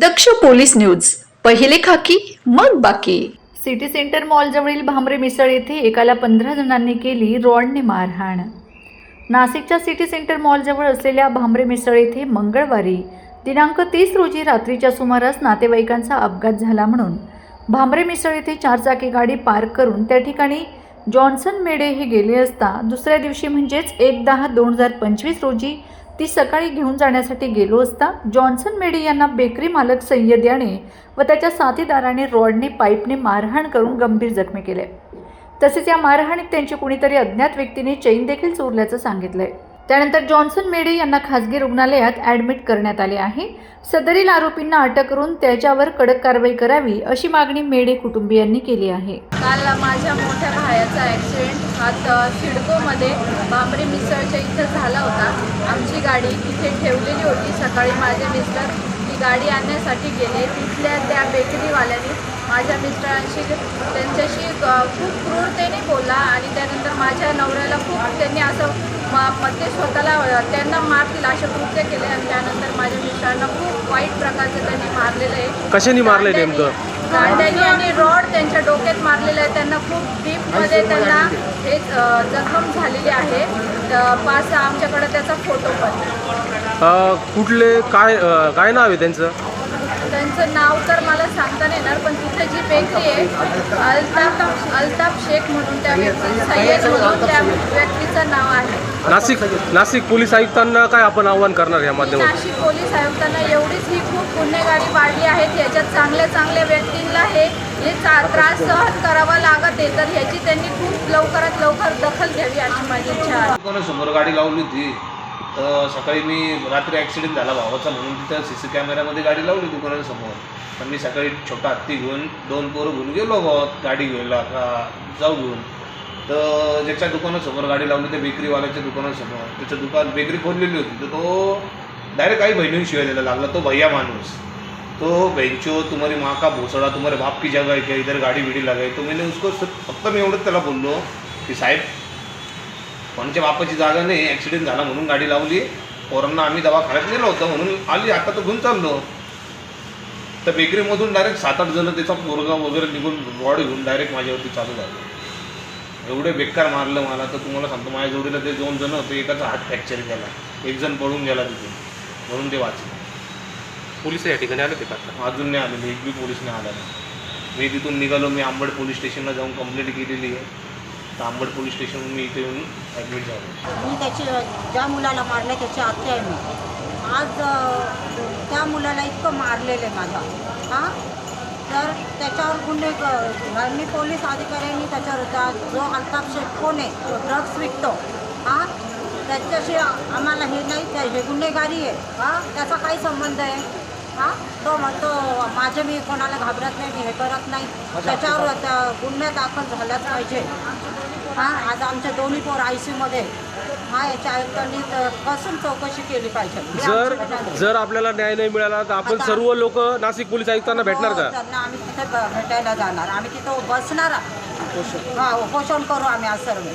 दक्ष police news. पहिले खाकी मग बाकी. सिटी सेंटर मॉलजवळील भांबरे मिसळ येथे एकाला पंधरा जणांनी केली रॉडने मारहाण. नाशिकच्या सिटी सेंटर मॉलजवळ असलेल्या भांबरे मिसळ येथे मंगळवारी दिनांक तीस रोजी रात्रीच्या सुमारास नातेवाईकांचा अपघात झाला म्हणून भांबरे मिसळ येथे चारचाकी गाडी पार्क करून त्या ठिकाणी जॉन्सन मेडे हे गेले असता दुसऱ्या दिवशी म्हणजेच एक दहा दोन हजार पंचवीस रोजी ती सकाळी घेऊन जाण्यासाठी गेलो असता जॉन्सन मेडी यांना बेकरी मालक सय्यद याने व त्याच्या साथीदाराने रॉडने पाईपने मारहाण करून गंभीर जखमी केले. तसेच या मारहाणीत त्यांची कुणीतरी अज्ञात व्यक्तीने चैन देखील चोरल्याचं सांगितलंय. त्यानंतर जॉन्सन मेडे यांना खासगी रुग्णालयात ॲडमिट करण्यात आले आहे. सदरील आरोपींना अटक करून त्याच्यावर कडक कारवाई करावी अशी मागणी मेडे कुटुंबियांनी केली आहे. काल माझ्या मोठ्या भायाचा ॲक्सिडेंट हा त- सिडकोमध्ये बांबरे मिसळच्या इथं झाला होता. आमची गाडी तिथे ठेवलेली होती. सकाळी माझे मिस्टर ती गाडी आणण्यासाठी गेले. तिथल्या त्या बेकरीवाल्याने माझ्या मिस्टरांशी त्यांच्याशी खूप क्रूरतेने बोलला आणि त्यानंतर माझ्या नवऱ्याला खूप त्यांनी असं म म- ते स्वतःला त्यांना मारतील असे कृत्य केले आणि त्यानंतर माझ्या मिस्टरांना खूप वाईट प्रकारचं त्यांनी मारलेलं आहे. कशाने दांड्याने- नेमकं? दांड्याने आणि रॉड त्यांच्या डोक्यात मारलेलं आहे. त्यांना मध्ये त्यांना हे जखम झालेली आहे. पाच आमच्याकडे त्याचा फोटो पण. कुठले काय काय नाव आहे त्यांचं? त्यांचं नाव तर मला सांगता नाही येणार पण तिथे जी बेकरी आहे अल्ताफ अल्ताफ शेख म्हणून त्या व्यक्ती सय्यद म्हणून त्या व्यक्तीचं नाव आहे. नाशिक नाशिक पोलीस आयुक्तांना काय आपण आव्हान करणार या माध्यमातून? नाशिक पोलीस आयुक्तांना एवढीच ही खूप गुन्हेगारी वाढली आहे याच्यात चांगल्या चांगल्या व्यक्तींना हे हे चा- त्रास सहन करावा लागत आहे तर ह्याची त्यांनी खूप लवकरात लवकर दखल घ्यावी अशी माझी इच्छा आहे. दुकानासमोर गाडी लावली होती. तर सकाळी मी रात्री ॲक्सिडेंट झाला भावाचा म्हणून तिथं सी सी कॅमेऱ्यामध्ये गाडी लावली दुकानासमोर. पण मी सकाळी छोटा हत्ती घेऊन दोन पोरं घेऊन गेलो भावात गाडी घ्यायला का जाऊ घेऊन. तर ज्याच्या दुकानासमोर गाडी लावली त्या बेकरीवाल्याच्या दुकानासमोर. त्याचं दुकान बेकरी खोललेली होती. तर तो डायरेक्ट काही बहिणी शिवाय द्यायला लागला तो भैया माणूस. तो बेंचो तुम्हारी माँ का भोसड़ा तुम्हारे बाप की जगह है क्या? इधर गाड़ी बिडी लगाई. तो मैंने उसको सिर्फ फक्त मी एवढंच त्याला बोललो की साहेब कोणाच्या बापाची जागा नाही ॲक्सिडेंट झाला म्हणून गाडी लावली. पोरांना आम्ही दवाखान्यात नेलो होतो म्हणून आली. आता तो घेऊन चाललो. तर बेकरीमधून डायरेक्ट सात आठ जण त्याचा पोरगा वगैरे निघून रॉड घेऊन डायरेक्ट माझ्यावरती चालू झालं. एवढे बेकार मारलं मला. तर तुम्हाला सांगतो माझ्या जोडीला ते दोन जण होते. एकाचा हात फ्रॅक्चर केला एक जण पळून गेला तिथून म्हणून ते वाचलं. पोलीस या ठिकाणी आले ते का अजून नाही आलेले एक बी पोलीस नाही आला नाही. मी तिथून निघालो. मी आंबड पोलीस स्टेशनला जाऊन कंप्लेंट केलेली आहे. तर आंबड पोलीस स्टेशनहून मी इथे येऊन ॲडमिट झालो. मी त्याची ज्या मुलाला मारलं त्याची आत्या आहे मी. आज त्या मुलाला इतकं मारलेलं आहे माझा. हां? तर त्याच्यावर गुन्हे मी पोलीस अधिकाऱ्यांनी त्याच्यावर त्या- जो अल्ताफ शेख कोण आहे तो ड्रग्स विकतो हां? त्याच्याशी आम्हाला हे नाही त्या हे गुन्हेगारी आहे हां? त्याचा काही संबंध आहे? हां? तो म्हणतो माझे मी कोणाला घाबरत नाही मी हे करत नाही. त्याच्यावर त्या गुन्हे दाखल झाल्याच पाहिजे. हां आज आमच्या दोन्ही पोर आय सीमध्ये हा याच्या आयुक्तांनी कसून चौकशी केली पाहिजे? हे जर आमची. जर आपल्याला न्याय नाही मिळाला तर आपण सर्व लोक नाशिक पोलीस आयुक्तांना भेटणार हो, का? त्यांना आम्ही तिथे ब- भेटायला जाणार. आम्ही तिथं बसणार हा उपोषण करू आम्ही आज सर्व.